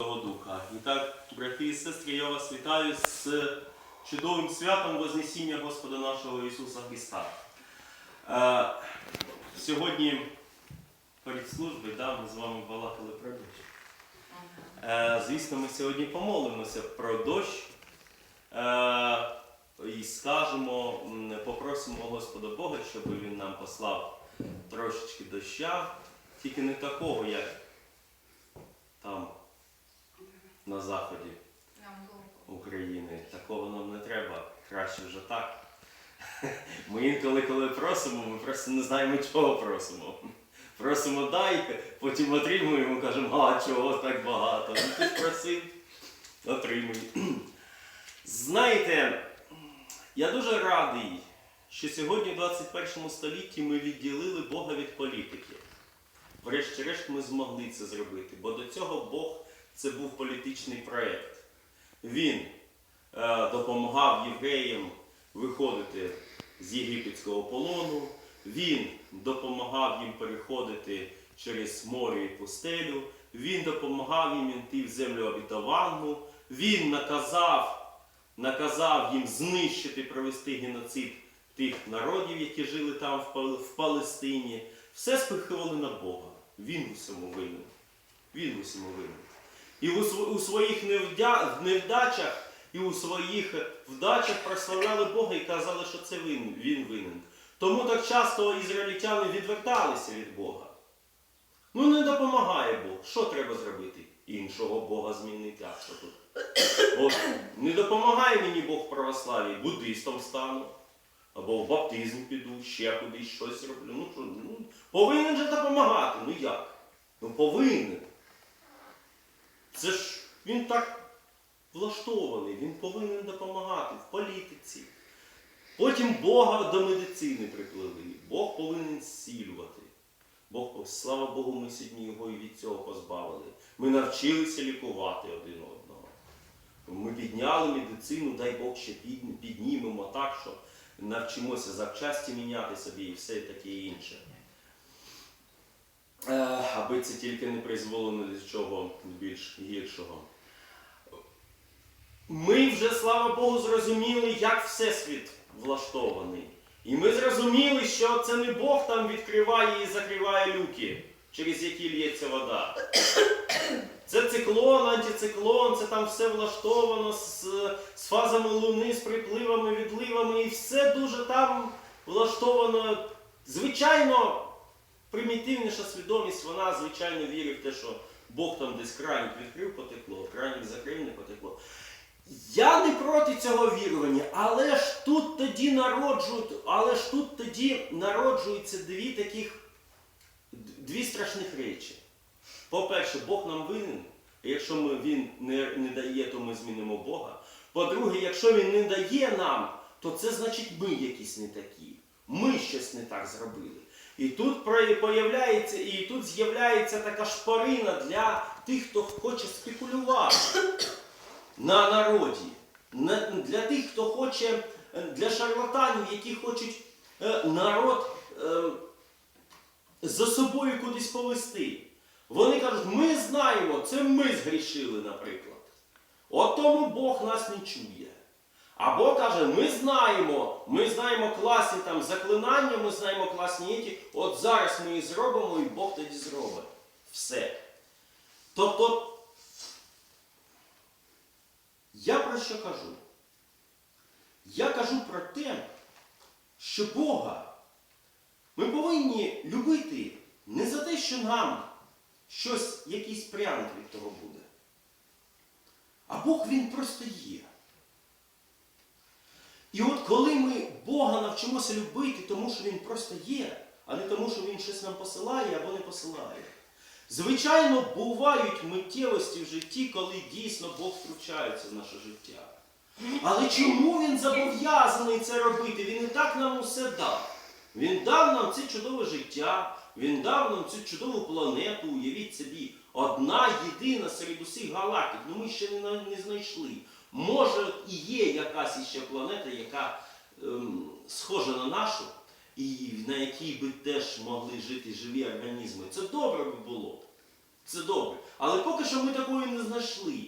Святого Духа. І так, брати і сестри, я вас вітаю з чудовим святом Вознесіння Господа нашого Ісуса Христа. Е, сьогодні перед службою да, ми з вами балакали про дощ. Е, звісно, ми сьогодні помолимося про дощ е, і скажемо, попросимо Господа Бога, щоб Він нам послав трошечки доща, тільки не такого, як там на заході України. Такого нам не треба. Краще вже так. Ми інколи, коли просимо, ми просто не знаємо, чого просимо. Просимо дай, потім отримуємо, кажемо, а чого так багато? Ну ти просив, отримуй. Знаєте, я дуже радий, що сьогодні, в 21 столітті, ми відділили Бога від політики. Врешті-решт ми змогли це зробити, бо до цього Бог це був політичний проєкт. Він е, допомагав євреям виходити з єгипетського полону, він допомагав їм переходити через море і пустелю, він допомагав їм йти в землю обітовану, він наказав, наказав їм знищити, провести геноцид тих народів, які жили там в Пал- в Палестині. Все спихували на Бога. Він у всьому винен. Він у всьому винен. І у, своїх невдачах і у своїх вдачах прославляли Бога і казали, що це він, він винен. Тому так часто ізраїльтяни відверталися від Бога. Ну не допомагає Бог. Що треба зробити? Іншого Бога змінити. А що тут? От, не допомагає мені Бог в православі, буддистом стану. Або в баптизм піду, ще кудись щось роблю. Ну, що, ну, повинен же допомагати. Ну як? Ну повинен. Він так влаштований, він повинен допомагати в політиці. Потім Бога до медицини приплели. Бог повинен зцілювати. Бог, слава Богу, ми сьогодні його і від цього позбавили. Ми навчилися лікувати один одного. Ми підняли медицину, дай Бог ще піднімемо так, що навчимося запчасті міняти собі і все таке інше. Е, аби це тільки не призвело ні до чого більш гіршого. Ми вже, слава Богу, зрозуміли, як Всесвіт влаштований. І ми зрозуміли, що це не Бог там відкриває і закриває люки, через які лється вода. Це циклон, антициклон, це там все влаштовано з, з фазами луни, з припливами, відливами, і все дуже там влаштовано. Звичайно, примітивніша свідомість, вона, звичайно, вірить в те, що Бог там десь краник відкрив, потекло, краник закрив, не потекло. Я не проти цього вірування, але ж тут тоді народжують, але ж тут тоді народжуються дві таких дві страшних речі. По-перше, Бог нам винен. Якщо ми, він не, не дає, то ми змінимо Бога. По-друге, якщо він не дає нам, то це значить ми якісь не такі. Ми щось не так зробили. І тут появляється, і тут з'являється така шпарина для тих, хто хоче спекулювати на народі. Для тих, хто хоче, е, для шарлатанів, які хочуть е, народ е, за собою кудись повести. Вони кажуть, ми знаємо, це ми згрішили, наприклад. От тому Бог нас не чує. Або каже, ми знаємо, ми знаємо класні там заклинання, ми знаємо класні еті, от зараз ми їх зробимо, і Бог тоді зробить. Все. Тобто, я про що кажу? Я кажу про те, що Бога ми повинні любити не за те, що нам щось, якийсь пряник від того буде. А Бог він просто є. І от коли ми Бога навчимося любити, тому що Він просто є, а не тому, що Він щось нам посилає або не посилає. Звичайно, бувають миттєвості в житті, коли дійсно Бог втручається в наше життя. Але чому він зобов'язаний це робити? Він і так нам усе дав. Він дав нам це чудове життя, він дав нам цю чудову планету, уявіть собі, одна єдина серед усіх галактик. Ну ми ще не, знайшли. Може і є якась іще планета, яка ем, схожа на нашу, і на якій би теж могли жити живі організми. Це добре би було. Це добре. Але поки що ми такої не знайшли.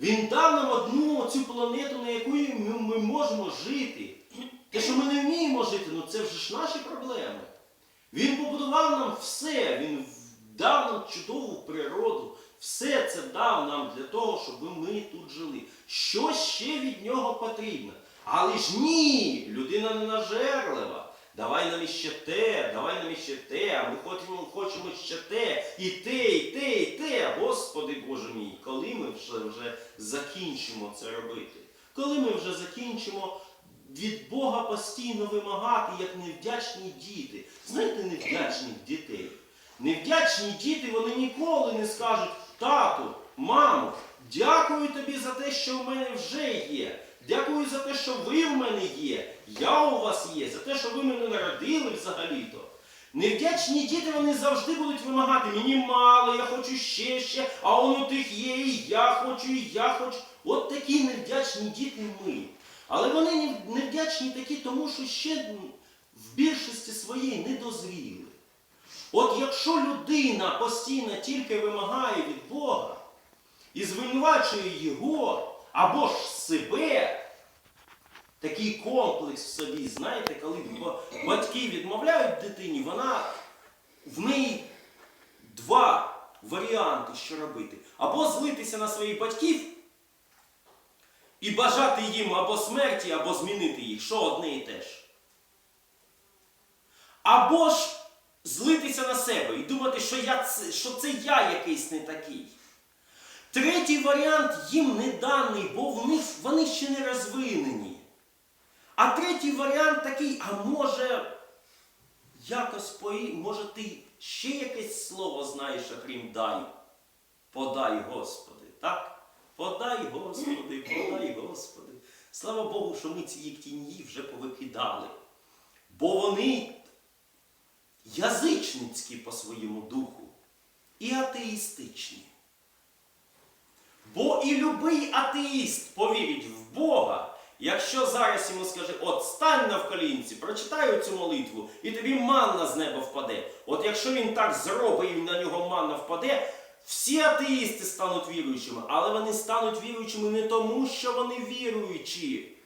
Він дав нам одну цю планету, на якій ми, ми можемо жити. Те, що ми не вміємо жити, ну це вже ж наші проблеми. Він побудував нам все, він дав нам чудову природу, все це дав нам для того, щоб ми тут жили. Що ще від нього потрібно? Але ж ні, людина не нажерлива. Давай нам іще те, давай нам іще те, а ми хочемо, хочемо ще те, і те, і те, і те. Господи Боже мій, коли ми вже, вже закінчимо це робити? Коли ми вже закінчимо від Бога постійно вимагати, як невдячні діти. Знаєте, невдячних дітей. Невдячні діти вони ніколи не скажуть, тату, мамо, дякую тобі за те, що в мене вже є. Дякую за те, що ви в мене є. Я у вас є, за те, що ви мене народили взагалі-то. Невдячні діти вони завжди будуть вимагати, мені мало, я хочу ще ще, а он у тих є, і я хочу, і я хочу. От такі невдячні діти ми. Але вони не- невдячні такі, тому що ще в більшості своїй не дозріли. От якщо людина постійно тільки вимагає від Бога і звинувачує його або ж себе, такий комплекс в собі, знаєте, коли батьки відмовляють дитині, вона в неї два варіанти, що робити. Або злитися на своїх батьків і бажати їм або смерті, або змінити їх, що одне і те ж. Або ж злитися на себе і думати, що, я, що це я якийсь не такий. Третій варіант їм не даний, бо в них, вони ще не розвинені. А третій варіант такий, а може, якось по, може ти ще якесь слово знаєш, окрім дай. Подай, Господи, так? Подай, Господи, подай, Господи. Слава Богу, що ми ці тіньї вже повикидали. Бо вони язичницькі по своєму духу і атеїстичні. Бо і любий атеїст повірить в Бога, якщо зараз йому скаже, от стань на вколінці, прочитай цю молитву, і тобі манна з неба впаде. От якщо він так зробить і на нього манна впаде, всі атеїсти стануть віруючими, але вони стануть віруючими не тому, що вони віруючі.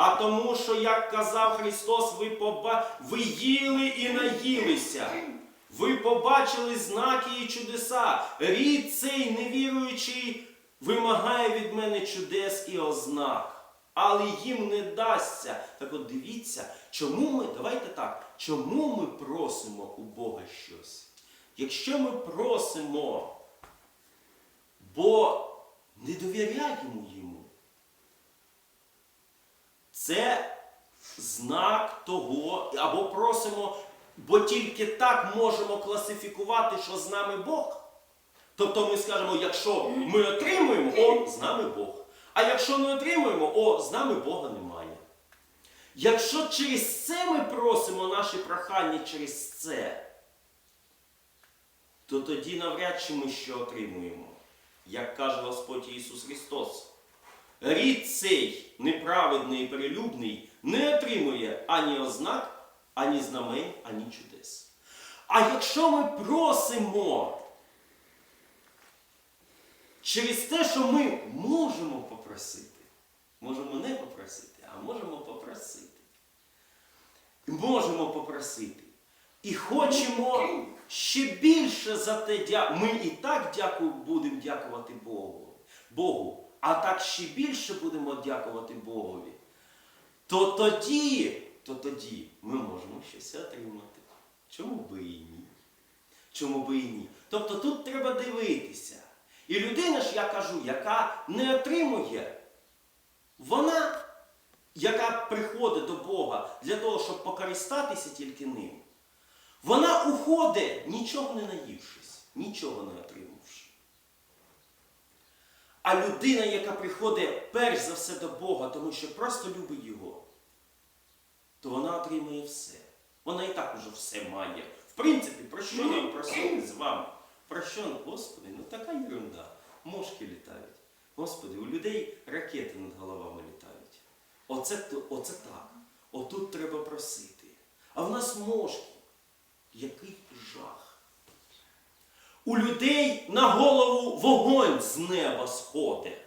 А тому, що, як казав Христос, ви, поба... ви їли і наїлися. Ви побачили знаки і чудеса. Рід цей невіруючий вимагає від мене чудес і ознак. Але їм не дасться. Так от дивіться, чому ми, давайте так, чому ми просимо у Бога щось? Якщо ми просимо, бо не довіряємо йому, це знак того, або просимо, бо тільки так можемо класифікувати, що з нами Бог. Тобто ми скажемо, якщо ми отримуємо, о, з нами Бог. А якщо не отримуємо, о, з нами Бога немає. Якщо через це ми просимо наші прохання через це, то тоді навряд чи ми що отримуємо, як каже Господь Ісус Христос. Рід цей неправедний і перелюбний не отримує ані ознак, ані знамень, ані чудес. А якщо ми просимо через те, що ми можемо попросити, можемо не попросити, а можемо попросити. Можемо попросити. І хочемо ще більше за те дя... Ми і так дякую, будемо дякувати Богу. Богу. А так ще більше будемо дякувати Богові. То тоді, то тоді ми можемо щось отримати. Чому би і ні? Чому би і ні? Тобто тут треба дивитися. І людина ж, я кажу, яка не отримує, вона, яка приходить до Бога для того, щоб покористатися тільки ним, вона уходить, нічого не наївшись, нічого не отримавши. А людина, яка приходить перш за все до Бога, тому що просто любить Його, то вона отримує все. Вона і так уже все має. В принципі, про що нам просити з вами? Про що, Господи, ну така ерунда. Мошки літають. Господи, у людей ракети над головами літають. Оце, оце так. Отут треба просити. А в нас мошки. Який жах. У людей на голову вогонь з неба сходить.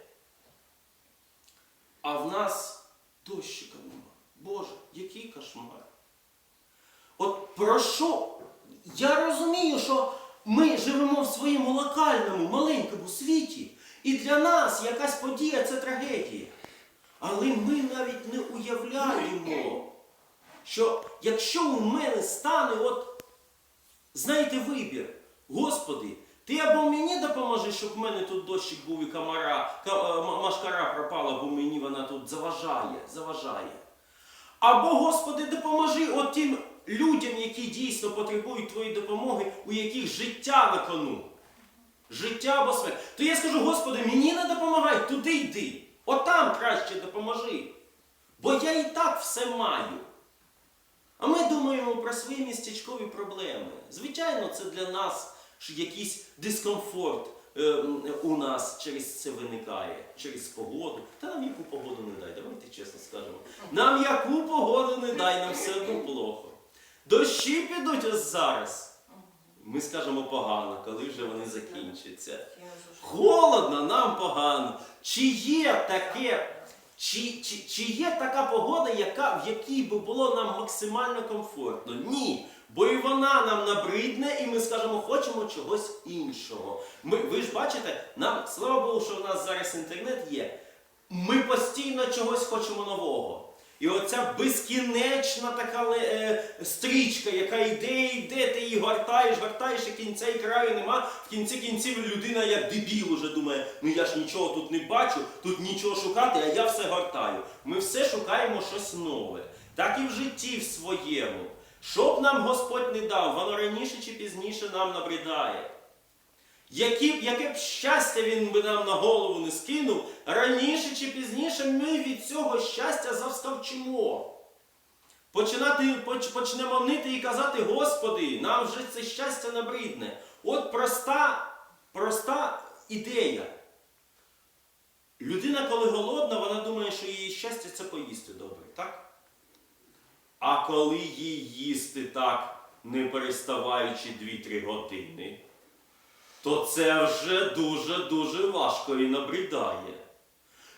а в нас дощика нема. Боже, який кошмар. От про що? Я розумію, що ми живемо в своєму локальному, маленькому світі, і для нас якась подія це трагедія. Але ми навіть не уявляємо, що якщо у мене стане, от, знаєте, вибір, Господи, ти або мені допоможи, щоб в мене тут дощик був і комара, е, машкара пропала, бо мені вона тут заважає, заважає. Або, Господи, допоможи от тим людям, які дійсно потребують Твоєї допомоги, у яких життя на кону. Життя або смерть. То я скажу, Господи, мені не допомагай, туди йди. Отам краще допоможи. Бо я і так все маю. А ми думаємо про свої проблеми. Звичайно, це для нас якийсь дискомфорт е, у нас через це виникає, через погоду. Та нам яку погоду не дай, давайте чесно скажемо. Нам яку погоду не дай, нам все одно плохо. Дощі підуть ось зараз. Ми скажемо погано, коли вже вони закінчаться. Холодно, нам погано. Чи є таке, чи, чи, чи є така погода, яка, в якій би було нам максимально комфортно? Ні. Вона нам набридне, і ми скажемо, хочемо чогось іншого. Ми, ви ж бачите, нам, слава Богу, що в нас зараз інтернет є. Ми постійно чогось хочемо нового. І оця безкінечна така е, стрічка, яка йде, йде, ти її гортаєш, гортаєш, і кінця і краю нема. В кінці кінців людина як дебіл уже думає, ну я ж нічого тут не бачу, тут нічого шукати, а я все гортаю. Ми все шукаємо щось нове. Так і в житті в своєму. Що б нам Господь не дав, воно раніше чи пізніше нам набридає. Які, яке б щастя він би нам на голову не скинув, раніше чи пізніше ми від цього щастя завскавчимо. Починати, поч- почнемо нити і казати, Господи, нам вже це щастя набридне. От проста, проста ідея. Людина, коли голодна, вона думає, що її щастя це поїсти добре, так? А коли їй їсти так, не переставаючи 2-3 години, то це вже дуже-дуже важко і набридає.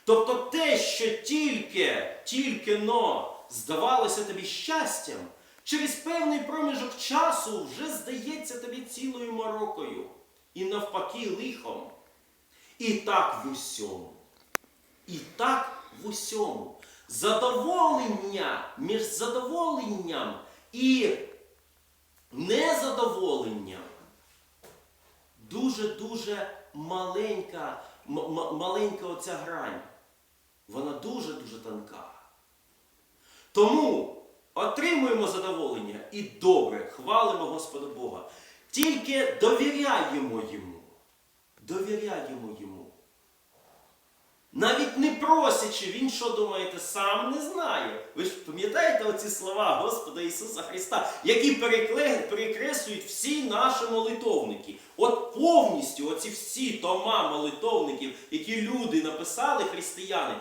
Тобто те, що тільки, тільки но здавалося тобі щастям, через певний проміжок часу вже здається тобі цілою морокою. І навпаки лихом. І так в усьому. І так в усьому. Задоволення між задоволенням і незадоволенням дуже-дуже маленька, маленька оця грань. Вона дуже-дуже тонка. Тому отримуємо задоволення і добре, хвалимо Господа Бога. Тільки довіряємо йому. Довіряємо йому. Навіть не просячи, він що думаєте, сам не знає. Ви ж пам'ятаєте оці слова Господа Ісуса Христа, які перекреслюють всі наші молитовники. От повністю оці всі тома молитовників, які люди написали, християни,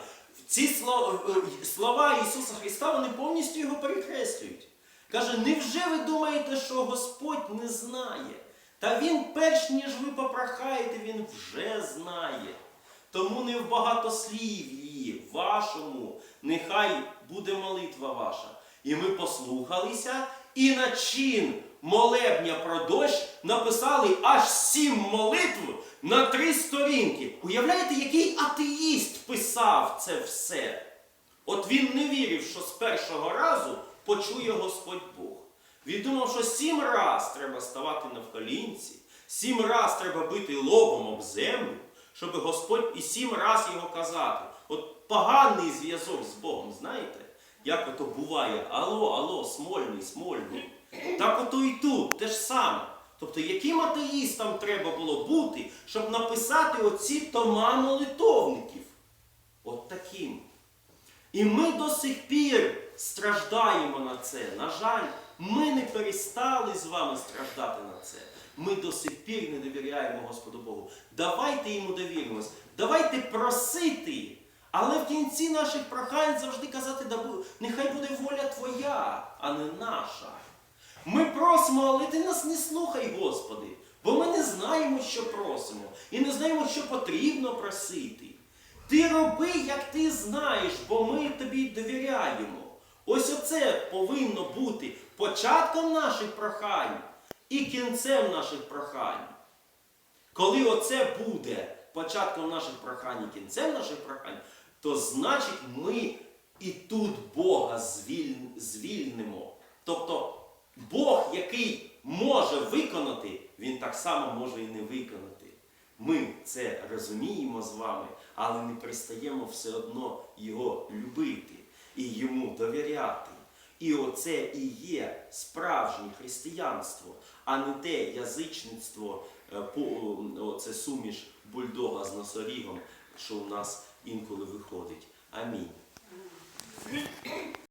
ці слова, слова Ісуса Христа, вони повністю його перекреслюють. Каже, невже ви думаєте, що Господь не знає? Та Він, перш ніж ви попрохаєте, Він вже знає. Тому не в багатослів'ї вашому, нехай буде молитва ваша. І ми послухалися, і на чин молебня про дощ написали аж сім молитв на три сторінки. Уявляєте, який атеїст писав це все? От він не вірив, що з першого разу почує Господь Бог. Він думав, що сім раз треба ставати навколінці, сім раз треба бити лобом об землю, щоб Господь і сім раз його казати. От поганий зв'язок з Богом, знаєте? Як ото буває, алло, алло, смольний, смольний. Так ото і тут, те ж саме. Тобто, яким атеїстам треба було бути, щоб написати оці тома молитовників? От таким. І ми до сих пір страждаємо на це. На жаль, ми не перестали з вами страждати на це. Ми до сих пір не довіряємо Господу Богу. Давайте йому довіримось. Давайте просити. Але в кінці наших прохань завжди казати, нехай буде воля Твоя, а не наша. Ми просимо, але ти нас не слухай, Господи, бо ми не знаємо, що просимо, і не знаємо, що потрібно просити. Ти роби, як ти знаєш, бо ми тобі довіряємо. Ось оце повинно бути початком наших прохань і кінцем наших прохань. Коли оце буде початком наших прохань і кінцем наших прохань, то значить ми і тут Бога звільнимо. Тобто Бог, який може виконати, він так само може і не виконати. Ми це розуміємо з вами, але не перестаємо все одно його любити і йому довіряти. І оце і є справжнє християнство, а не те язичництво, це суміш бульдога з носорігом, що у нас інколи виходить. Амінь.